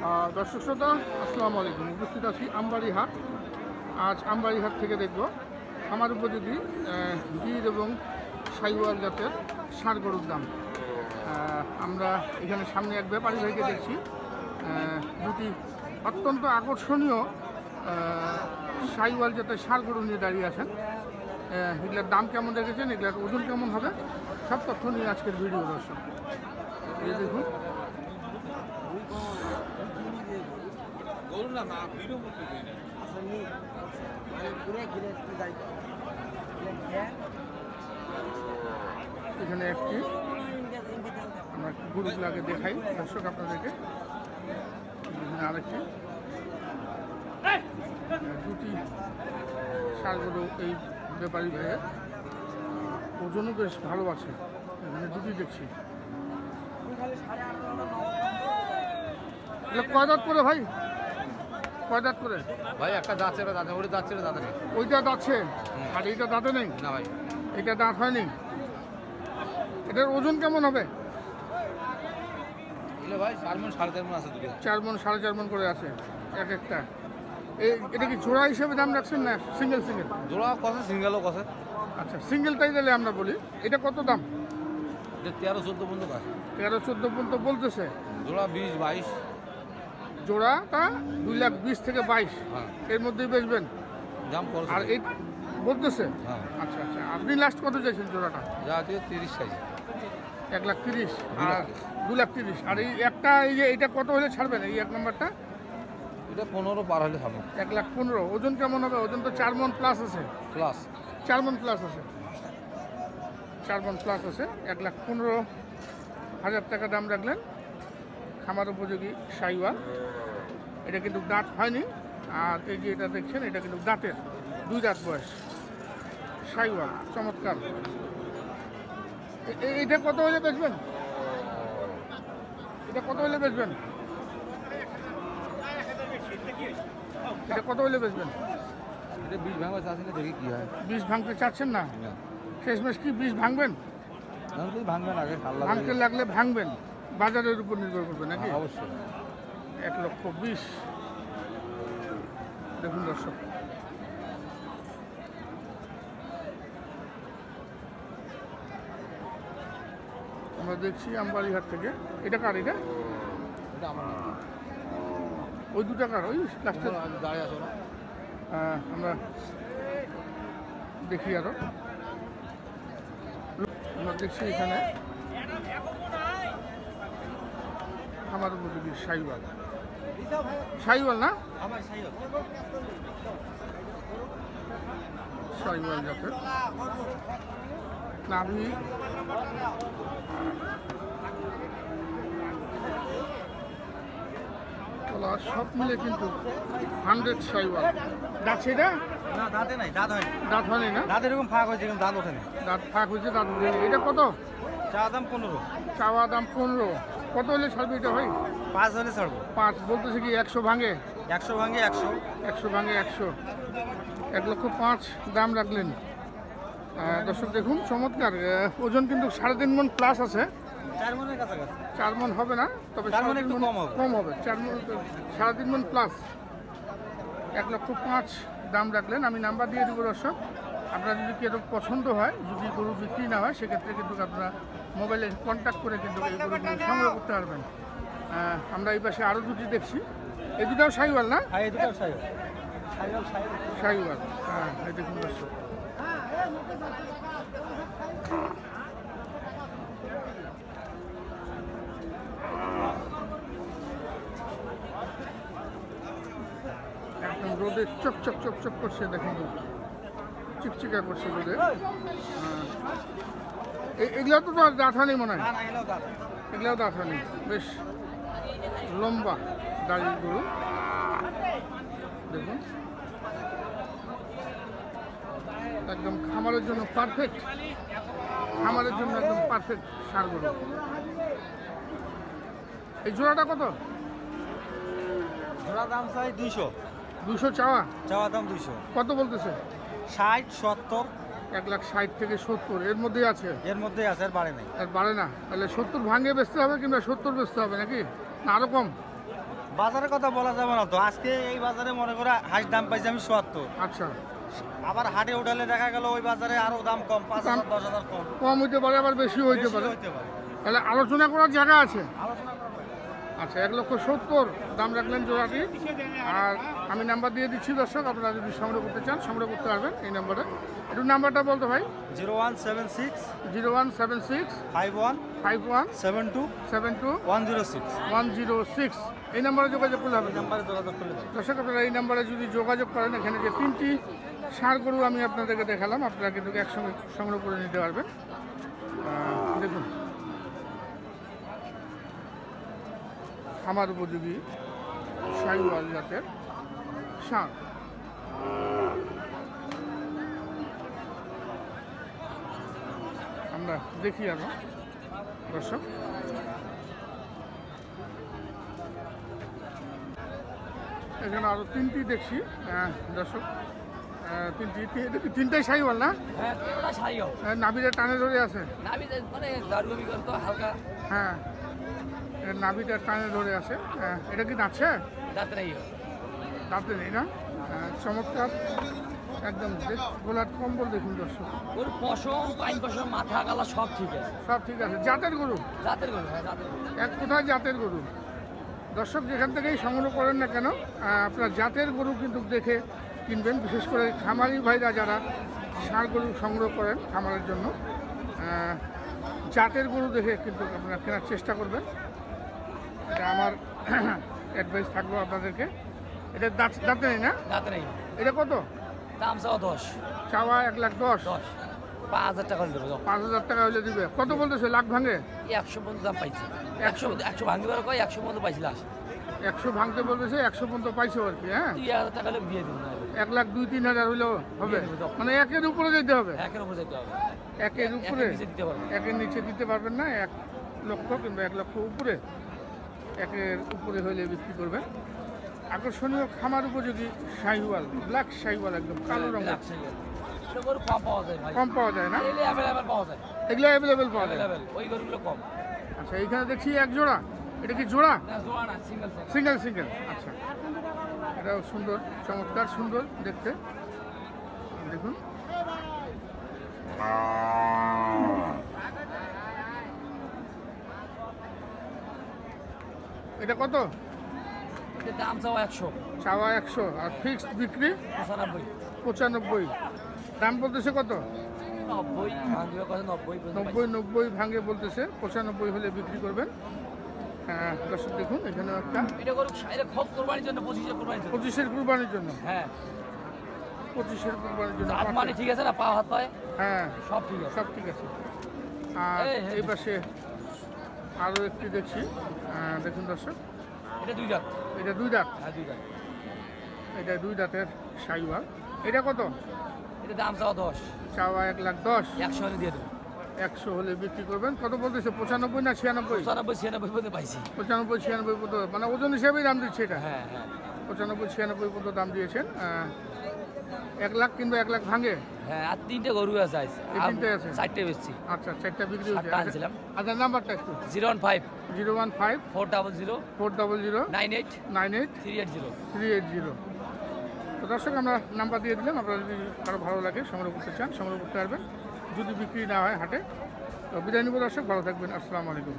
দর্শক শ্রোতা, আসসালামু আলাইকুম। উপস্থিত আছি আমবাড়ি হাট আজ আমবাড়ি হাট থেকে দেখব আমার উপযোগী গির এবং সাইওয়াল জাতের ষাঁড় গরুর দাম আমরা এখানে সামনে এক ব্যাপারী ভাইকে দেখছি। দুটি অত্যন্ত আকর্ষণীয় সাইওয়াল জাতের ষাঁড় গরু নিয়ে দাঁড়িয়ে আছেন। এগুলোর দাম কেমন রেখেছেন? এগুলোর ওজন কেমন হবে? সব তথ্য নিয়ে আজকের ভিডিও দর্শক। দেখুন। এখানে একটি আমরা একটু গরুগুলাকে দেখাই দর্শক আপনাদেরকে। এখানে আরেকটি। দুটি গরু এই ব্যাপারী ভাইয়ের। ওজনও বেশ ভালো আছে। এখানে দুটি দেখছি। কয় দাঁত করে ভাই? কয় দাঁত করে? ভাই একটা যাচ্ছে এটা দাঁতে ওটা যাচ্ছে এটা দাঁতে নেই। ওইটা দাঁতছে আর এইটা দাঁতে নেই? না ভাই। এটা দাঁত হয়নি? এটার ওজন কেমন হবে? ভাই চার মন সাড়ে চার মন আছে চার মন সাড়ে চার মন করে আছে এক একটা। এটা কি জোড়া হিসেবে দাম রাখছেন না সিঙ্গেল সিঙ্গেল? জোড়া কষে সিঙ্গেলও কষে। আচ্ছা সিঙ্গেলটাই আমরা বলি এটা কত দাম? তেরো চোদ্দ পর্যন্ত তেরো চোদ্দ পর্যন্ত বলতেছে। জোড়া বিশ বাইশ। জোড়াটা দুই লাখ বিশ থেকে বাইশ। হ্যাঁ। এর মধ্যেই বেচবেন। দাম আর এই বলতেছে? হ্যাঁ। আচ্ছা আচ্ছা। আপনি লাস্ট কত চাইছেন জোড়াটা? যা তিরিশ সাইজ এক লাখ তিরিশ। আর দু লাখ তিরিশ। আর এই একটা এই যে এটা কত হলে ছাড়বেন? এই এক নম্বরটা? এটা পনেরো পার হলে খাব এক লাখ পনেরো। ওজন কেমন হবে? ওজন তো চার মন প্লাস আছে। প্লাস চার মন প্লাস আছে। চার মন প্লাস আছে। এক লাখ পনেরো হাজার টাকা দাম রাখলেন খামার উপযোগী সাইওয়াল। এটা কিন্তু দাঁত হয়নি। আর এই যে এটা দেখছেন এটা কিন্তু দাঁতের। দুই দাঁত বয়স। সাইওয়াল চমৎকার। এটা কত হলে বেচবেন? এটা কত হলে বেচবেন? এটা কত হলে বেচবেন? এটা ভাঙা না দেখি কি হয়। বীজ ভাঙতে চাচ্ছেন না? শেষমেশ কি বীজ ভাঙবেন? ভাঙবেন আগে ভাঙতে লাগলে ভাঙবেন। বাজারের উপর নির্ভর করবে নাকি? হ্যাঁ, অবশ্যই। এক লক্ষ বিশ। দেখুন দর্শক। আমরা দেখছি আমবাড়িহাট থেকে। এটা কার এটা? ওই দু টাকার ওই লাস্টে দাঁড়িয়ে আছো আমরা দেখি আরও। আমরা দেখছি এখানে। আমার উপযোগী সাইওয়াল সাইওয়াল না? সাইওয়াল। জাতের নাভি। তলা সব মিলে কিন্তু হান্ড্রেড সাইওয়াল। দাঁত সেটা? না দাঁতে নাই দাঁত হয়নি। না? দাঁত এরকম ফাঁক হয়েছে কিন্তু দাঁত ওঠেনি। দাঁত ফাঁক হয়েছে দাঁত। এটা কত? চা দাম পনেরো। চাওয়া দাম পনেরো। কত হলে ছাড়বে এটা ভাই? পাঁচ হলে ছাড়বো। পাঁচ বলতেছে কি একশো ভাঙে? একশো ভাঙে একশো। একশো ভাঙে একশো। এক লক্ষ পাঁচ দাম রাখলেন। দর্শক দেখুন চমৎকার। ওজন কিন্তু সাড়ে তিন মন প্লাস আছে। চার মনের কাছাকাছি। চার মন হবে না তবে। কম হবে। চার মন সাড়ে তিন মন প্লাস এক লক্ষ পাঁচ দাম রাখলেন। আমি নাম্বার দিয়ে দেবো দর্শক। আপনার যদি কেউ পছন্দ হয় যদি গরু বিক্রি না হয় সেক্ষেত্রে কিন্তু আপনারা মোবাইলে কন্ট্যাক্ট করে কিন্তু এই গরুগুলো সংগ্রহ করতে পারবেন। আমরা এই পাশে আরও দুটি দেখছি। এই দুটাও সাইওয়াল না? হ্যাঁ এই দুটো সাইজ সাইজ সাইজ সাইওয়াল। হ্যাঁ এই দেখুন রোদে চক চক চক চক করছে দেখুন চিকচিকা করছে। এ- এগুলো তো তোমার হয়নি মনে হয়? এগুলো দাঁত বেশ লম্বা দাড়ি গরু। দেখুন। একদম খামারের জন্য পারফেক্ট খামারের জন্য একদম পারফেক্ট সার গরু। এই জোড়াটা কত? জোড়া দাম চাই দুইশো। দুশো চাওয়া? চাওয়া দাম দুইশো। কত বলতেছে? ষাট সত্তর। এক লাখ ষাট থেকে সত্তর। এর মধ্যেই আছে? এর মধ্যেই আছে আর বাড়ে নাই। আর বাড়ে না? তাহলে সত্তর ভাঙে বেচতে হবে কিংবা সত্তর বেচতে হবে নাকি? না আরও কম? বাজারের কথা বলা যাবে না তো। আজকে এই বাজারে মনে করে হাঁস দাম পাইছি আমি সোয়াত্তর আচ্ছা। আবার হাটে উঠালে দেখা গেল ওই বাজারে আরও দাম কম পাঁচ হাজার দশ হাজার কম। কম হইতে পারে আবার বেশি হইতে পারে। তাহলে আলোচনা করার জায়গা আছে? আলোচনা। আচ্ছা এক লক্ষ সত্তর দাম রাখলেন জোড়াটি আর আমি নাম্বার দিয়ে দিচ্ছি দর্শক আপনারা যদি সংগ্রহ করতে চান সংগ্রহ করতে পারবেন এই নাম্বারে। একটু নাম্বারটা বলতো ভাই। Zero one seven six zero one seven six five one five one seven two seven two one zero six. One zero six. এই নাম্বারে যোগাযোগ করলে হবে। নাম্বারে যোগাযোগ করলে দর্শক আপনারা এই নাম্বারে যদি যোগাযোগ করেন এখানে যে তিনটি সার গরু আমি আপনাদেরকে দেখালাম আপনারা কিন্তু একসঙ্গে সংগ্রহ করে নিতে পারবেন। দেখুন। খামার উপযোগী সাইওয়াল জাতের সার আমরা দেখি আরও দর্শক। এখানে আরও তিনটি দেখছি আহ, দর্শক। তিনটি তিনটাই সাইওয়াল না? হ্যাঁ আহ, নাভিটা টানে ধরে আছে। মানে হ্যাঁ। এর নাভিটা টানে ধরে আছে আহ, এটা কি নাচছে দাঁত নেই। দাঁতে নেই না? চমৎকার। একদম গোলার কম্বল দেখুন দর্শক। ওর পশম পাইন পশম মাথা গালা সব ঠিক আছে। সব ঠিক আছে। জাতের গরু? জাতের গরু হ্যাঁ এক কোথায় জাতের গরু? দর্শক যেখান থেকেই সংগ্রহ করেন না কেন আপনার জাতের গরু কিন্তু দেখে কিনবেন। বিশেষ করে খামারি ভাইরা যারা ষাঁড় গরু সংগ্রহ করেন খামারের জন্য। জাতের গরু দেখে কিন্তু আপনারা কেনার চেষ্টা করবেন। এটা আমার অ্যাডভাইস থাকল আপনাদেরকে। এটা দাঁত দাঁতে নেই না? দাঁত নেই এটা কত? দাম চাও দশ। চাওয়া এক লাখ দশ। দশ। পাঁচ হাজার টাকা হলে দেবো পাঁচ হাজার টাকা হলে দিবে। কত বলতেছে? লাখ ভাঙে? একশো পর্যন্ত দাম পাইছি। একশো একশো ভাঙতে পারো কয়? একশো পর্যন্ত পাইছি লাস্ট। একশো ভাঙতে বলতেছে একশো পর্যন্ত পাইছে আর কি হ্যাঁ? দুই হাজার টাকা হলে দিয়ে দেবো এক লাখ দুই তিন হাজার হইলেও হবে। মানে একের উপরে যেতে হবে। একের উপরে যেতে হবে। একের উপরে। একের নিচে দিতে পারবেন না এক লক্ষ কিংবা এক লক্ষ উপরে। একের উপরে হইলে বিক্রি করবেন। আকর্ষণীয় খামার উপযোগী শাহিওয়াল ব্ল্যাক শাহিওয়াল একদম কালো রঙের। এটা গরু কম পাওয়া যায় না? এগুলো অ্যাভেলেবেল পাওয়া যায়। ওই গরুগুলো কম। আচ্ছা এইখানে দেখছি এক জোড়া। এটা কি জোড়া? সিঙ্গেল সিঙ্গেল আচ্ছা। এটাও সুন্দর চমৎকার সুন্দর দেখতে। দেখুন। এটা কত? দাম চাও একশো। চাওয়া একশো। আর ফিক্সড বিক্রি? পঁচানব্বই। পঁচানব্বই। দাম বলতেছে কত? নব্বই নব্বই ভাঙে বলতেছে পঁচানব্বই হলে বিক্রি করবেন। হ্যাঁ দর্শক দেখুন এখানেও একটা পঁচিশের কুরবানির জন্য। হ্যাঁ। পঁচিশের জন্য হাত মানে ঠিক আছে না? পা হাত পায়? হ্যাঁ সব ঠিক আছে। সব ঠিক আছে। আর এই, পাশে আরও একটি দেখছি। দেখুন দর্শক। এটা দুই দাঁত। এটা দুই দাঁত। হ্যাঁ দুই দাঁত। এটা দুই দাঁতের সাইওয়াল। এটা কত? এটা দাম চাও দশ। চাওয়া এক লাখ দশ। একশো হলে দিয়ে দেবো। একশো হলে বিক্রি করবেন। কত বলতেছে? পঁচানব্বই না ছিয়ানব্বই? পঁচানব্বই ছিয়ানব্বই পর্যন্ত পাইছি। পঁচানব্বই ছিয়ানব্বই পর্যন্ত। মানে ওজন হিসাবেই দাম দিচ্ছে এটা। হ্যাঁ হ্যাঁ। পঁচানব্বই ছিয়ানব্বই পর্যন্ত দাম দিয়েছেন। এক লাখ কিংবা এক লাখ ভাঙে? হ্যাঁ আর তিনটে গরু আছে আজ। তিনটে আছে? চারটে বেচছি। আচ্ছা চারটা বিক্রি সাতটা আনছিলাম। আচ্ছা নাম্বারটা একটু? Zero one five. Zero one five? Four double zero. Four double zero? Nine eight. Nine eight? Three eight zero. Three eight zero. তো দর্শক আমরা নাম্বার দিয়ে দিলাম। আপনারা যদি কারও ভালো লাগে সংগ্রহ করতে চান সংগ্রহ করতে পারবেন। যদি বিক্রি না হয় হাটে। তো বিদায় নিব দর্শক ভালো থাকবেন। আসসালামু আলাইকুম।